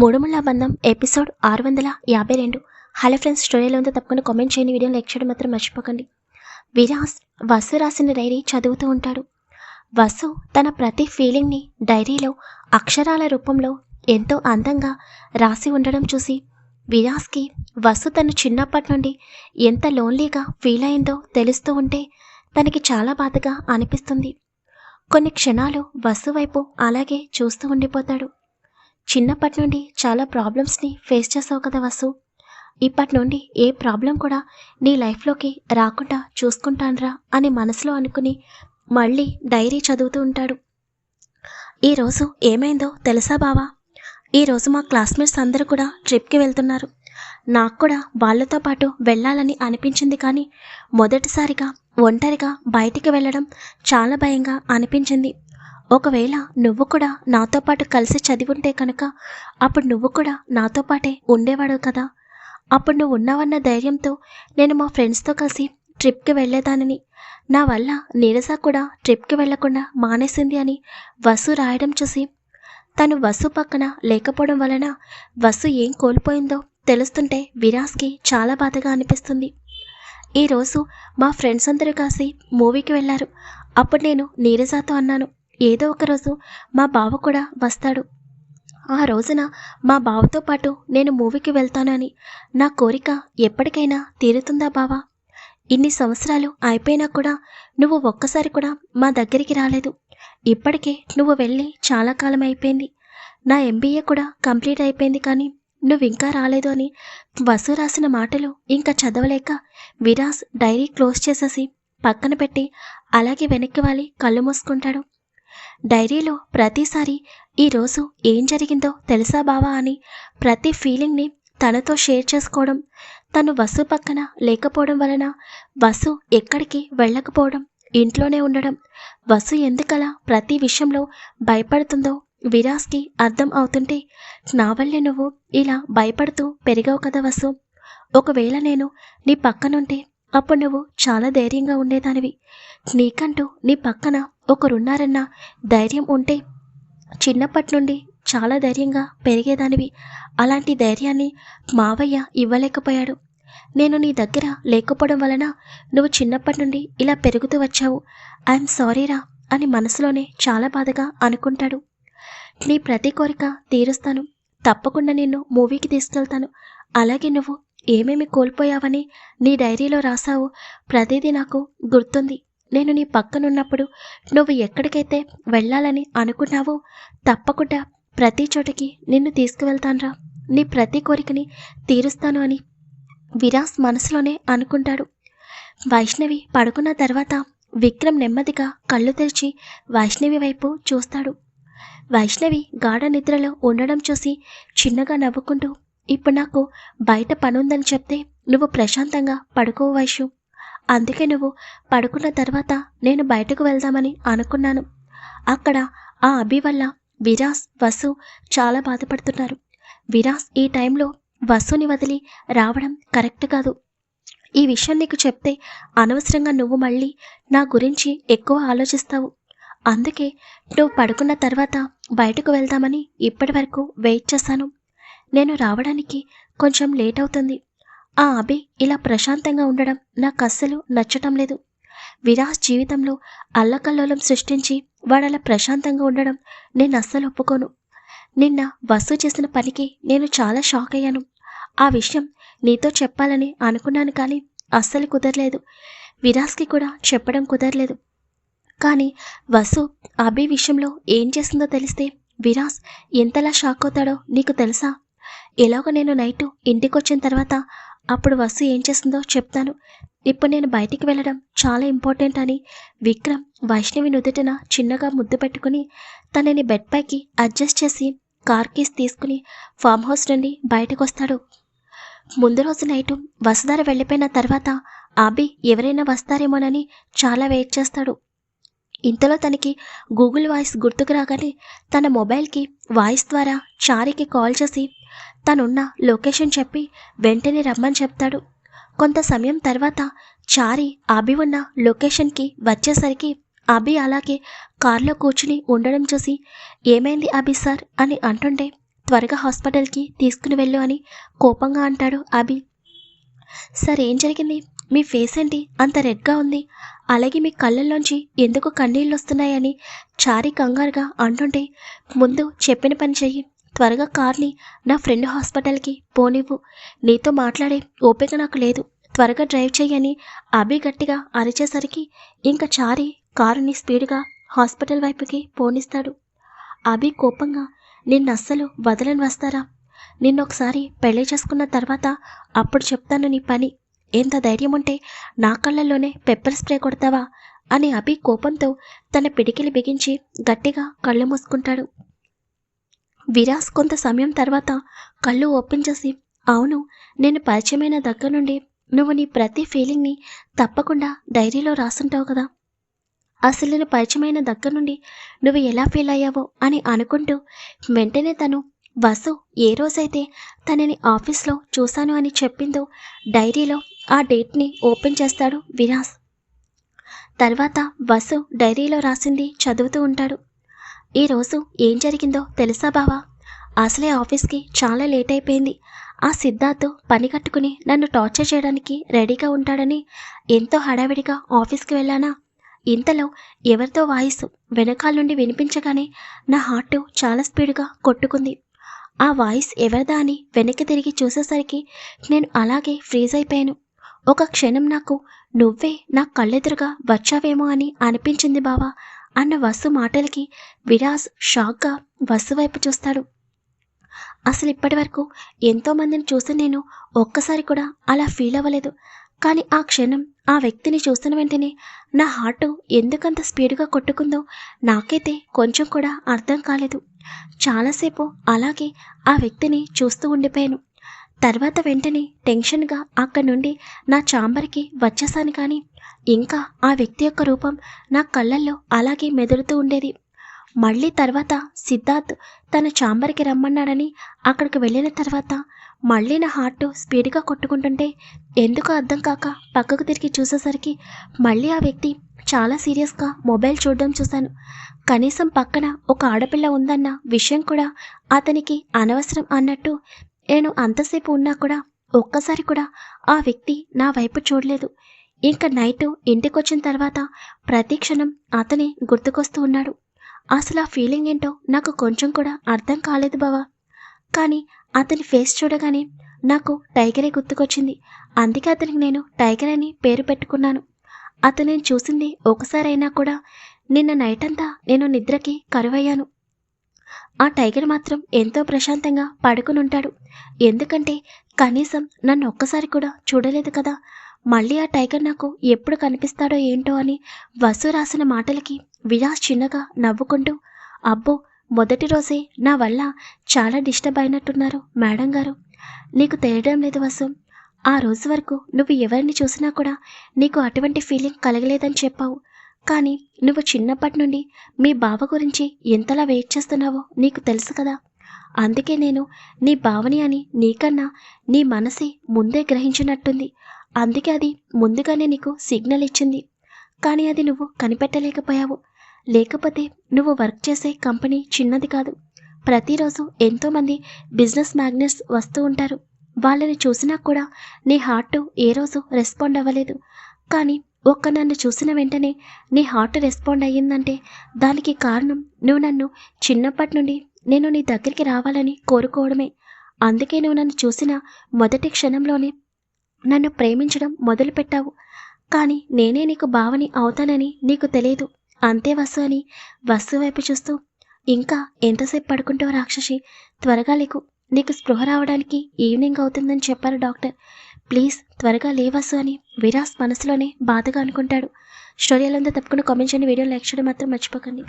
మూడుముళ్ళ బంధం ఎపిసోడ్ ఆరు వందల యాభై రెండు. హలో ఫ్రెండ్స్ స్టోరీలో ఉందో తప్పకుండా కామెంట్ చేయని వీడియో లైక్ చేయడం మాత్రం మర్చిపోకండి. విరాస్ వసు రాసిన డైరీ చదువుతూ ఉంటాడు. వసు తన ప్రతి ఫీలింగ్ని డైరీలో అక్షరాల రూపంలో ఎంతో అందంగా రాసి ఉండడం చూసి విరాస్కి వసు తను చిన్నప్పటి నుండి ఎంత లోన్లీగా ఫీల్ అయిందో తెలుస్తూ ఉంటే తనకి చాలా బాధగా అనిపిస్తుంది. కొన్ని క్షణాలు వసు వైపు అలాగే చూస్తూ ఉండిపోతాడు. చిన్నప్పటి నుండి చాలా ప్రాబ్లమ్స్ని ఫేస్ చేసావు కదా వసు. ఇప్పటి నుండి ఏ ప్రాబ్లం కూడా నీ లైఫ్లోకి రాకుండా చూసుకుంటానరా అని మనసులో అనుకుని మళ్ళీ డైరీ చదువుతూ ఉంటాడు. ఈరోజు ఏమైందో తెలుసా బావా? ఈరోజు మా క్లాస్మేట్స్ అందరూ కూడా ట్రిప్కి వెళ్తున్నారు. నాకు కూడా వాళ్ళతో పాటు వెళ్ళాలని అనిపించింది కానీ మొదటిసారిగా ఒంటరిగా బయటికి వెళ్ళడం చాలా భయంగా అనిపించింది. ఒకవేళ నువ్వు కూడా నాతో పాటు కలిసి చదివుంటే కనుక అప్పుడు నువ్వు కూడా నాతో పాటే ఉండేవాడు కదా. అప్పుడు నువ్వు ఉన్నావన్న ధైర్యంతో నేను మా ఫ్రెండ్స్తో కలిసి ట్రిప్కి వెళ్ళేదానిని. నా వల్ల నీరజ కూడా ట్రిప్కి వెళ్ళకుండా మానేసింది అని వసు రాయడం చూసి తను వసు పక్కన లేకపోవడం వలన వసు ఏం కోల్పోయిందో తెలుస్తుంటే విరాస్కి చాలా బాధగా అనిపిస్తుంది. ఈరోజు మా ఫ్రెండ్స్ అందరూ కలిసి మూవీకి వెళ్ళారు. అప్పుడు నేను నీరజాతో అన్నాను ఏదో ఒక రోజు మా బావ కూడా వస్తాడు. ఆ రోజున మా బావతో పాటు నేను మూవీకి వెళ్తానని నా కోరిక ఎప్పటికైనా తీరుతుందా బావా? ఇన్ని సంవత్సరాలు అయిపోయినా కూడా నువ్వు ఒక్కసారి కూడా మా దగ్గరికి రాలేదు. ఇప్పటికే నువ్వు వెళ్ళి చాలా కాలం అయిపోయింది. నా ఎంబీఏ కూడా కంప్లీట్ అయిపోయింది కానీ నువ్వు ఇంకా రాలేదు అని వసు రాసిన మాటలు ఇంకా చదవలేక విరాస్ డైరీ క్లోజ్ చేసేసి పక్కన పెట్టి అలాగే వెనక్కి వాలి కళ్ళు మూసుకుంటాడు. డైరీలో ప్రతిసారి ఈరోజు ఏం జరిగిందో తెలుసా బావా అని ప్రతి ఫీలింగ్ని తనతో షేర్ చేసుకోవడం తను వసు పక్కన లేకపోవడం వలన వసు ఎక్కడికి వెళ్ళకపోవడం ఇంట్లోనే ఉండడం వసు ఎందుకలా ప్రతి విషయంలో భయపడుతుందో విరాస్కి అర్థం అవుతుంటే నా వల్లే నువ్వు ఇలా భయపడుతూ పెరిగావు కదా వసు. ఒకవేళ నేను నీ పక్కనుంటే అప్పుడు నువ్వు చాలా ధైర్యంగా ఉండేదానివి. నీకంటూ నీ పక్కన ఒకరున్నారన్న ధైర్యం ఉంటే చిన్నప్పటి నుండి చాలా ధైర్యంగా పెరిగేదానివి. అలాంటి ధైర్యాన్ని మావయ్య ఇవ్వలేకపోయాడు. నేను నీ దగ్గర లేకపోవడం వలన నువ్వు చిన్నప్పటి నుండి ఇలా పెరుగుతూ వచ్చావు. ఐఎమ్ సారీరా అని మనసులోనే చాలా బాధగా అనుకుంటాడు. నీ ప్రతి కోరిక తీరుస్తాను. తప్పకుండా నిన్ను మూవీకి తీసుకెళ్తాను. అలాగే నువ్వు ఏమేమి కోల్పోయావని నీ డైరీలో రాసావో ప్రతిదీ నాకు గుర్తుంది. నేను నీ పక్కనున్నప్పుడు నువ్వు ఎక్కడికైతే వెళ్ళాలని అనుకున్నావో తప్పకుండా ప్రతి చోటికి నిన్ను తీసుకువెళ్తాన్రా. నీ ప్రతి కోరికని తీరుస్తాను అని విరాస్ మనసులోనే అనుకుంటాడు. వైష్ణవి పడుకున్న తర్వాత విక్రమ్ నెమ్మదిగా కళ్ళు తెరిచి వైష్ణవి వైపు చూస్తాడు. వైష్ణవి గాఢ నిద్రలో ఉండడం చూసి చిన్నగా నవ్వుకుంటూ ఇప్పుడు నాకు బయట పనుందని చెప్తే నువ్వు ప్రశాంతంగా పడుకో వైషు. అందుకే నువ్వు పడుకున్న తర్వాత నేను బయటకు వెళ్దామని అనుకున్నాను. అక్కడ ఆ అభి వల్ల విరాస్ వసు చాలా బాధపడుతున్నారు. విరాస్ ఈ టైంలో వసుని వదిలి రావడం కరెక్ట్ కాదు. ఈ విషయం నీకు చెప్తే అనవసరంగా నువ్వు మళ్ళీ నా గురించి ఎక్కువ ఆలోచిస్తావు. అందుకే నువ్వు పడుకున్న తర్వాత బయటకు వెళ్దామని ఇప్పటి వరకు వెయిట్ చేశాను. నేను రావడానికి కొంచెం లేట్ అవుతుంది. ఆ అభి ఇలా ప్రశాంతంగా ఉండడం నాకు అస్సలు నచ్చటం లేదు. విరాస్ జీవితంలో అల్లకల్లోలం సృష్టించి వాడలా ప్రశాంతంగా ఉండడం నేను అస్సలు ఒప్పుకోను. నిన్న వసు చేసిన పనికి నేను చాలా షాక్ అయ్యాను. ఆ విషయం నీతో చెప్పాలని అనుకున్నాను కానీ అస్సలు కుదరలేదు. విరాస్కి కూడా చెప్పడం కుదరలేదు. కానీ వసు అభి విషయంలో ఏం చేసిందో తెలిస్తే విరాస్ ఎంతలా షాక్ అవుతాడో నీకు తెలుసా? ఎలాగో నేను నైట్ ఇంటికి వచ్చిన తర్వాత అప్పుడు వసు ఏం చేస్తుందో చెప్తాను. ఇప్పుడు నేను బయటికి వెళ్ళడం చాలా ఇంపార్టెంట్ అని విక్రమ్ వైష్ణవి నుదుటిన చిన్నగా ముద్దు పెట్టుకుని తనని బెడ్ పైకి అడ్జస్ట్ చేసి కార్ కీస్ తీసుకుని ఫామ్ హౌస్ నుండి బయటకు వస్తాడు ముందు రోజు నైటు వసుధార వెళ్ళిపోయిన తర్వాత ఆబి ఎవరైనా వస్తారేమోనని చాలా వెయిట్ చేస్తాడు. ఇంతలో తనకి గూగుల్ వాయిస్ గుర్తుకు రాగానే తన మొబైల్కి వాయిస్ ద్వారా చారికి కాల్ చేసి తనున్న లొకేషన్ చెప్పి వెంటనే రమ్మని చెప్తాడు. కొంత సమయం తర్వాత చారి అభి ఉన్న లొకేషన్కి వచ్చేసరికి అభి అలాగే కారులో కూర్చుని ఉండడం చూసి ఏమైంది అభి సార్? అని అంటుంటే త్వరగా హాస్పిటల్కి తీసుకుని వెళ్ళు అని కోపంగా అంటాడు అభి. సార్ ఏం జరిగింది? మీ ఫేస్ ఏంటి? అంత రెడ్గా ఉంది. అలాగే మీ కళ్ళల్లోంచి ఎందుకు కన్నీళ్ళు వస్తున్నాయని చారి కంగారుగా అంటుంటే ముందు చెప్పిన పని చెయ్యి. త్వరగా కార్ని నా ఫ్రెండ్ హాస్పిటల్కి పోనివ్వు. నీతో మాట్లాడే ఓపిక నాకు లేదు. త్వరగా డ్రైవ్ చెయ్యని అభి గట్టిగా అరిచేసరికి ఇంకా చారి కారుని స్పీడ్గా హాస్పిటల్ వైపుకి పోనిస్తాడు. అభి కోపంగా నిన్నస్సలు వదలని వస్తారా? నిన్నొకసారి పెళ్ళి చేసుకున్న తర్వాత అప్పుడు చెప్తాను నీ పని. ఎంత ధైర్యం ఉంటే నా కళ్ళల్లోనే పెప్పర్ స్ప్రే కొడతావా? అని అభి కోపంతో తన పిడికిలి బిగించి గట్టిగా కళ్ళు మూసుకుంటాడు. విరాస్ కొంత సమయం తర్వాత కళ్ళు ఓపెన్ చేసి అవును నేను పరిచయమైన దగ్గర నుండి నువ్వు నీ ప్రతి ఫీలింగ్ని తప్పకుండా డైరీలో రాసుంటావు కదా. అసలు నేను పరిచయమైన దగ్గర నుండి నువ్వు ఎలా ఫీల్ అయ్యావో అని అనుకుంటూ వెంటనే తను వసు ఏ రోజైతే తనని ఆఫీస్లో చూశాను అని చెప్పిందో డైరీలో ఆ డేట్ని ఓపెన్ చేస్తాడు వినాస్ తర్వాత వసు డైరీలో రాసింది చదువుతూ ఉంటాడు. ఈరోజు ఏం జరిగిందో తెలుసా బావా? అసలే ఆఫీస్కి చాలా లేట్ అయిపోయింది. ఆ సిద్ధార్థ్ పని కట్టుకుని నన్ను టార్చర్ చేయడానికి రెడీగా ఉంటాడని ఎంతో హడావిడిగా ఆఫీస్కి వెళ్ళానా? ఇంతలో ఎవరితో వాయిస్ వెనకాల నుండి వినిపించగానే నా హార్ట్ చాలా స్పీడ్గా కొట్టుకుంది. ఆ వాయిస్ ఎవరిదా అని వెనక్కి తిరిగి చూసేసరికి నేను అలాగే ఫ్రీజ్ అయిపోయాను. ఒక క్షణం నాకు నువ్వే నా కళ్ళెదురుగా వచ్చావేమో అని అనిపించింది బావా. అన్న వసు మాటలకి విరాజ్ షాక్గా వసు వైపు చూస్తాడు. అసలు ఇప్పటి వరకు ఎంతోమందిని చూసి నేను ఒక్కసారి కూడా అలా ఫీల్ అవ్వలేదు. కానీ ఆ క్షణం ఆ వ్యక్తిని చూసిన వెంటనే నా హార్ట్ ఎందుకంత స్పీడ్గా కొట్టుకుందో నాకైతే కొంచెం కూడా అర్థం కాలేదు. చాలాసేపు అలాగే ఆ వ్యక్తిని చూస్తూ ఉండిపోయాను. తర్వాత వెంటనే టెన్షన్గా అక్కడి నుండి నా చాంబర్కి వచ్చేసాను కానీ ఇంకా ఆ వ్యక్తి యొక్క రూపం నా కళ్ళల్లో అలాగే మెదులుతూ ఉండేది. మళ్ళీ తర్వాత సిద్ధార్థ్ తన చాంబర్కి రమ్మన్నాడని అక్కడికి వెళ్ళిన తర్వాత మళ్ళీ నా హార్ట్ స్పీడ్గా కొట్టుకుంటుంటే ఎందుకు అర్థం కాక పక్కకు తిరిగి చూసేసరికి మళ్ళీ ఆ వ్యక్తి చాలా సీరియస్గా మొబైల్ చూడడం చూశాను. కనీసం పక్కన ఒక ఆడపిల్ల ఉందన్న విషయం కూడా అతనికి అనవసరం అన్నట్టు నేను అంతసేపు ఉన్నా కూడా ఒక్కసారి కూడా ఆ వ్యక్తి నా వైపు చూడలేదు. ఇంకా నైట్ ఇంటికొచ్చిన తర్వాత ప్రతి క్షణం అతనే గుర్తుకొస్తూ ఉన్నాడు. అసలు ఆ ఫీలింగ్ ఏంటో నాకు కొంచెం కూడా అర్థం కాలేదు బావా. కానీ అతని ఫేస్ చూడగానే నాకు టైగరే గుర్తుకొచ్చింది. అందుకే అతనికి నేను టైగర్ అని పేరు పెట్టుకున్నాను. అతను నేను చూసింది ఒకసారైనా కూడా నిన్న నైట్ అంతా నేను నిద్రకి కరువయ్యాను. ఆ టైగర్ మాత్రం ఎంతో ప్రశాంతంగా పడుకుని ఉంటాడు ఎందుకంటే కనీసం నన్ను ఒక్కసారి కూడా చూడలేదు కదా. మళ్ళీ ఆ టైగర్ నాకు ఎప్పుడు కనిపిస్తాడో ఏంటో అని వసు రాసిన మాటలకి విలాస్ చిన్నగా నవ్వుకుంటూ అబ్బో మొదటి రోజే నా వల్ల చాలా డిస్టర్బ్ అయినట్టున్నారు మేడం గారు. నీకు తెలియడం లేదు వసు. ఆ రోజు వరకు నువ్వు ఎవరిని చూసినా కూడా నీకు అటువంటి ఫీలింగ్ కలగలేదని చెప్పావు. కానీ నువ్వు చిన్నప్పటి నుండి మీ బావ గురించి ఎంతలా వెయిట్ చేస్తున్నావో నీకు తెలుసు కదా. అందుకే నేను నీ భావని అని నీకన్నా నీ మనసే ముందే గ్రహించినట్టుంది. అందుకే అది ముందుగానే నీకు సిగ్నల్ ఇచ్చింది. కానీ అది నువ్వు కనిపెట్టలేకపోయావు. లేకపోతే నువ్వు వర్క్ చేసే కంపెనీ చిన్నది కాదు. ప్రతిరోజు ఎంతోమంది బిజినెస్ మ్యాగ్నెట్స్ వస్తూ ఉంటారు. వాళ్ళని చూసినా కూడా నీ హార్ట్ ఏ రోజు రెస్పాండ్ అవ్వలేదు. కానీ ఒక్క నన్ను చూసిన వెంటనే నీ హార్ట్ రెస్పాండ్ అయ్యిందంటే దానికి కారణం నువ్వు నన్ను చిన్నప్పటి నుండి నేను నీ దగ్గరికి రావాలని కోరుకోవడమే. అందుకే నువ్వు నన్ను చూసిన మొదటి క్షణంలోనే నన్ను ప్రేమించడం మొదలుపెట్టావు. కానీ నేనే నీకు భావని అవుతానని నీకు తెలియదు. అంతే వసు అని వసు వైపు చూస్తూ ఇంకా ఎంతసేపు పడుకుంటావు రాక్షసి? త్వరగా లేకు. నీకు స్పృహ రావడానికి ఈవినింగ్ అవుతుందని చెప్పారు డాక్టర్. ప్లీజ్ త్వరగా లేవసు అని విరాస్ మనసులోనే బాధగా అనుకుంటాడు. స్టోరీ ఎలా ఉందో తప్పకుండా కామెంట్ చేయండి. వీడియో లైక్ చేయడం మాత్రం మర్చిపోకండి.